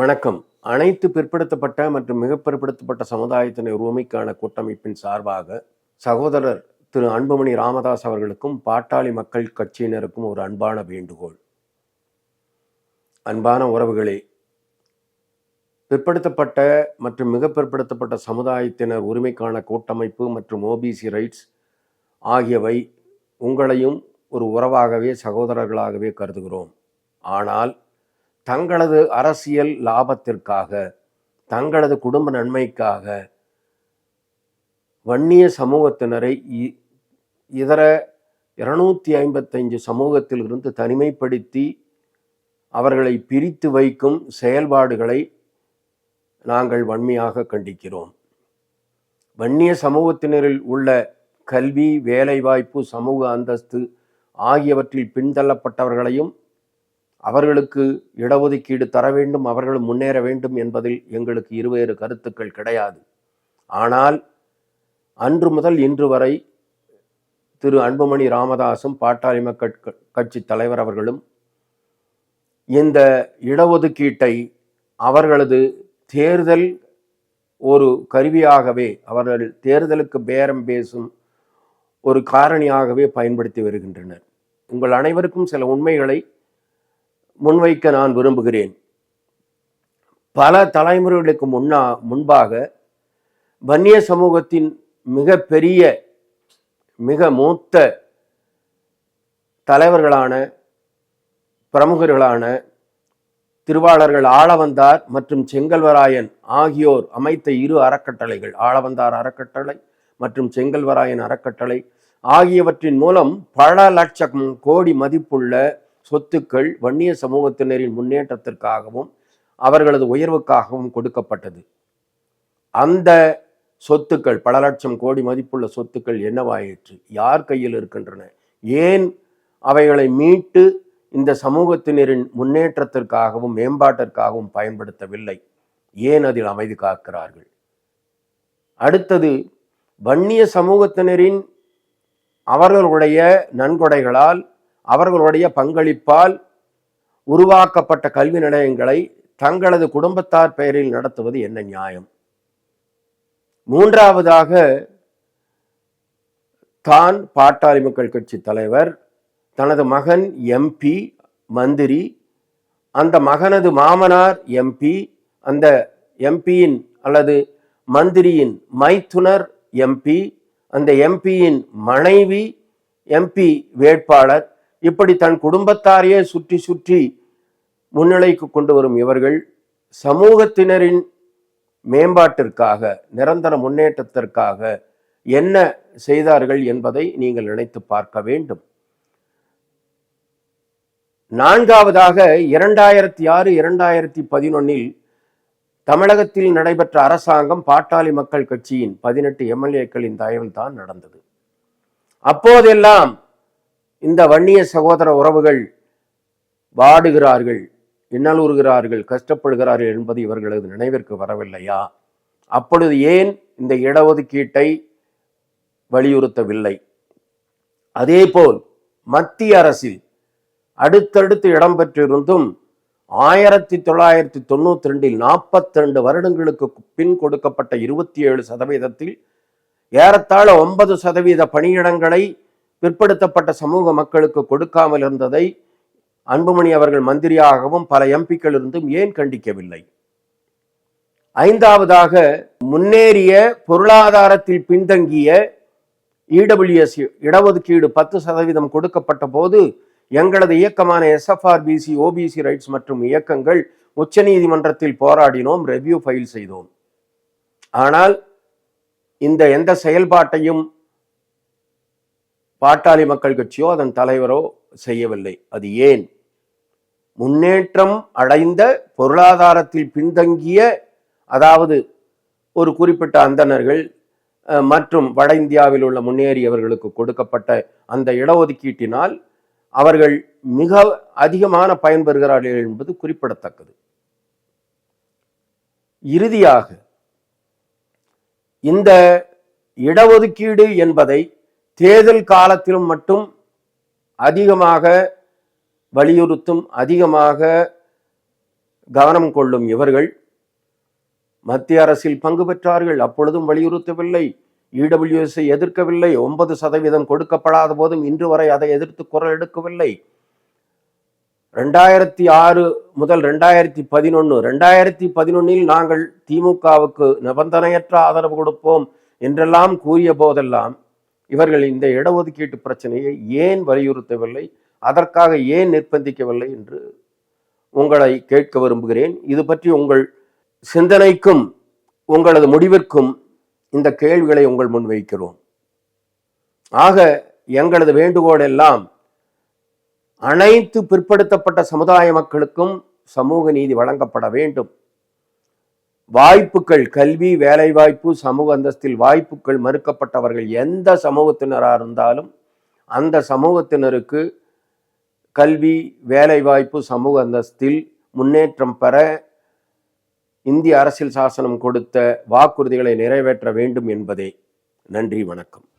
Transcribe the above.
வணக்கம். அனைத்து பிற்படுத்தப்பட்ட மற்றும் மிக பிற்படுத்தப்பட்ட சமுதாயத்தினர் உரிமைக்கான கூட்டமைப்பின் சார்பாக சகோதரர் திரு அன்புமணி ராமதாஸ் அவர்களுக்கும் பாட்டாளி மக்கள் கட்சியினருக்கும் ஒரு அன்பான வேண்டுகோள். அன்பான உறவுகளே பிற்படுத்தப்பட்ட மற்றும் மிக பிற்படுத்தப்பட்ட சமுதாயத்தினர் உரிமைக்கான கூட்டமைப்பு மற்றும் ஓபிசி ரைட்ஸ் ஆகியவை உங்களையும் ஒரு உறவாகவே சகோதரர்களாகவே கருதுகிறோம். ஆனால் தங்களது அரசியல் லாபத்திற்காக தங்களது குடும்ப நன்மைக்காக வன்னிய சமூகத்தினரை இ- இதர இருநூத்தி ஐம்பத்தஞ்சு சமூகத்திலிருந்து தனிமைப்படுத்தி அவர்களை பிரித்து வைக்கும் செயல்பாடுகளை நாங்கள் வன்மையாக கண்டிக்கிறோம். வன்னிய சமூகத்தினரில் உள்ள கல்வி வேலைவாய்ப்பு சமூக அந்தஸ்து ஆகியவற்றில் பின்தள்ளப்பட்டவர்களையும் அவர்களுக்கு இடஒதுக்கீடு தர வேண்டும் அவர்களும் முன்னேற வேண்டும் என்பதில் எங்களுக்கு இருவேறு கருத்துக்கள் கிடையாது. ஆனால் அன்று முதல் இன்று வரை திரு அன்புமணி ராமதாசும் பாட்டாளி மக்கள் கட்சி தலைவர் அவர்களும் இந்த இடஒதுக்கீட்டை அவர்களது தேர்தல் ஒரு கருவியாகவே அவர்கள் தேர்தலுக்கு பேரம் பேசும் ஒரு காரணியாகவே பயன்படுத்தி வருகின்றனர். உங்கள் அனைவருக்கும் சில உண்மைகளை முன்வைக்க நான் விரும்புகிறேன். பல தலைமுறைகளுக்கு முன்னா முன்பாக வன்னிய சமூகத்தின் மிக பெரிய மிக மூத்த தலைவர்களான பிரமுகர்களான திருவாளர்கள் ஆளவந்தார் மற்றும் செங்கல்வராயன் ஆகியோர் அமைத்த இரு அறக்கட்டளைகள். ஆளவந்தார் அறக்கட்டளை மற்றும் செங்கல்வராயன் அறக்கட்டளை ஆகியவற்றின் மூலம் பல லட்சம் கோடி மதிப்புள்ள சொத்துக்கள் வன்னிய சமூகத்தினரின் முன்னேற்றத்திற்காகவும் அவர்களது உயர்வுக்காகவும் கொடுக்கப்பட்டது. அந்த சொத்துக்கள் பல லட்சம் கோடி மதிப்புள்ள சொத்துக்கள் என்னவாயிற்று? யார் கையில் இருக்கின்றன? ஏன் அவைகளை மீட்டு இந்த சமூகத்தினரின் முன்னேற்றத்திற்காகவும் மேம்பாட்டிற்காகவும் பயன்படுத்தவில்லை? ஏன் அதில் அமைதி காக்கிறார்கள்? அடுத்தது வன்னிய சமூகத்தினரின் அவர்களுடைய நன்கொடைகளால் அவர்களுடைய பங்களிப்பால் உருவாக்கப்பட்ட கல்வி நிலையங்களை தங்களது குடும்பத்தார் பெயரில் நடத்துவது என்ன நியாயம்? மூன்றாவதாக தான் பாட்டாளி மக்கள் கட்சி தலைவர் தனது மகன் எம்பி மந்திரி அந்த மகனது மாமனார் எம்பி அந்த எம்பியின் அல்லது மந்திரியின் மைத்துனர் எம்பி அந்த எம்பியின் மனைவி எம்பி வேட்பாளர் இப்படி தன் குடும்பத்தாரையே சுற்றி சுற்றி முன்னிலைக்கு கொண்டு வரும் இவர்கள் சமூகத்தினரின் மேம்பாட்டிற்காக நிரந்தர முன்னேற்றத்திற்காக என்ன செய்தார்கள் என்பதை நீங்கள் நினைத்து பார்க்க வேண்டும். நான்காவதாக இரண்டாயிரத்தி ஆறு இரண்டாயிரத்தி பதினொன்னில் தமிழகத்தில் நடைபெற்ற அரசாங்கம் பாட்டாளி மக்கள் கட்சியின் பதினெட்டு எம்எல்ஏக்களின் தயவில் தான் நடந்தது. அப்போதெல்லாம் இந்த வன்னிய சகோதர உறவுகள் வாடுகிறார்கள் இன்னலுறுகிறார்கள் கஷ்டப்படுகிறார்கள் என்பது இவர்களது நினைவிற்கு வரவில்லையா? அப்பொழுது ஏன் இந்த இடஒதுக்கீட்டை வலியுறுத்தவில்லை? அதேபோல் மத்திய அரசில் அடுத்தடுத்து இடம்பெற்றிருந்தும் ஆயிரத்தி தொள்ளாயிரத்தி தொண்ணூத்தி ரெண்டில் நாற்பத்தி ரெண்டு வருடங்களுக்கு பின் கொடுக்கப்பட்ட இருபத்தி ஏழு சதவீதத்தில் ஏறத்தாழ ஒன்பது சதவீத பணியிடங்களை பிற்படுத்தப்பட்ட சமூக மக்களுக்கு கொடுக்காமல் இருந்ததை அன்புமணி அவர்கள் மந்திரியாகவும் பல எம்பிக்கள் இருந்தும் ஏன் கண்டிக்கவில்லை? ஐந்தாவதாக முன்னேறிய பொருளாதாரத்தில் பின்தங்கிய இடபிள்யூஎஸ் இடஒதுக்கீடு பத்து சதவீதம் கொடுக்கப்பட்ட போது எங்களது இயக்கமான எஸ்எஃப்ஆர்பிசி ஓபிசி ரைட்ஸ் மற்றும் இயக்கங்கள் உச்சநீதிமன்றத்தில் போராடினோம் ரெவ்யூ ஃபைல் செய்தோம். ஆனால் இந்த எந்த செயல்பாட்டையும் பாட்டாளி மக்கள் கட்சியோ அதன் தலைவரோ செய்யவில்லை. அது ஏன்? முன்னேற்றம் அடைந்த பொருளாதாரத்தில் பின்தங்கிய அதாவது ஒரு குறிப்பிட்ட அந்தணர்கள் மற்றும் வட இந்தியாவில் உள்ள முன்னேறியவர்களுக்கு கொடுக்கப்பட்ட அந்த இடஒதுக்கீட்டினால் அவர்கள் மிக அதிகமான பயன்பெறுகிறார்கள் என்பது குறிப்பிடத்தக்கது. இறுதியாக இந்த இடஒதுக்கீடு என்பதை தேர்தல் காலத்திலும் மட்டும் அதிகமாக வலியுறுத்தும் அதிகமாக கவனம் கொள்ளும் இவர்கள் மத்திய அரசில் பங்கு பெற்றார்கள். அப்பொழுதும் வலியுறுத்தவில்லை. இடபிள்யூஎஸ்ஐ எதிர்க்கவில்லை. ஒன்பது சதவீதம் கொடுக்கப்படாத போதும் இன்று வரை அதை எதிர்த்து குரல் எடுக்கவில்லை. ரெண்டாயிரத்தி ஆறு முதல் ரெண்டாயிரத்தி பதினொன்று ரெண்டாயிரத்தி பதினொன்னில் நாங்கள் திமுகவுக்கு நிபந்தனையற்ற ஆதரவு கொடுப்போம் என்றெல்லாம் கூறிய போதெல்லாம் இவர்கள் இந்த இடஒதுக்கீட்டு பிரச்சனையை ஏன் வலியுறுத்தவில்லை? அதற்காக ஏன் நிர்பந்திக்கவில்லை என்று உங்களை கேட்க விரும்புகிறேன். இது பற்றி உங்கள் சிந்தனைக்கும் உங்களது முடிவிற்கும் இந்த கேள்விகளை உங்கள் முன்வைக்கிறோம் ஆக எங்களது வேண்டுகோள் எல்லாம் அனைத்து பிற்படுத்தப்பட்ட சமுதாய மக்களுக்கும் சமூக நீதி வழங்கப்பட வேண்டும். வாய்ப்புகள் கல்வி வேலைவாய்ப்பு சமூக அந்தஸ்தில் வாய்ப்புகள் மறுக்கப்பட்டவர்கள் எந்த சமூகத்தினராக இருந்தாலும் அந்த சமூகத்தினருக்கு கல்வி வேலைவாய்ப்பு சமூக அந்தஸ்தில் முன்னேற்றம் பெற இந்திய அரசியல் சாசனம் கொடுத்த வாக்குறுதிகளை நிறைவேற்ற வேண்டும் என்பதே. நன்றி வணக்கம்.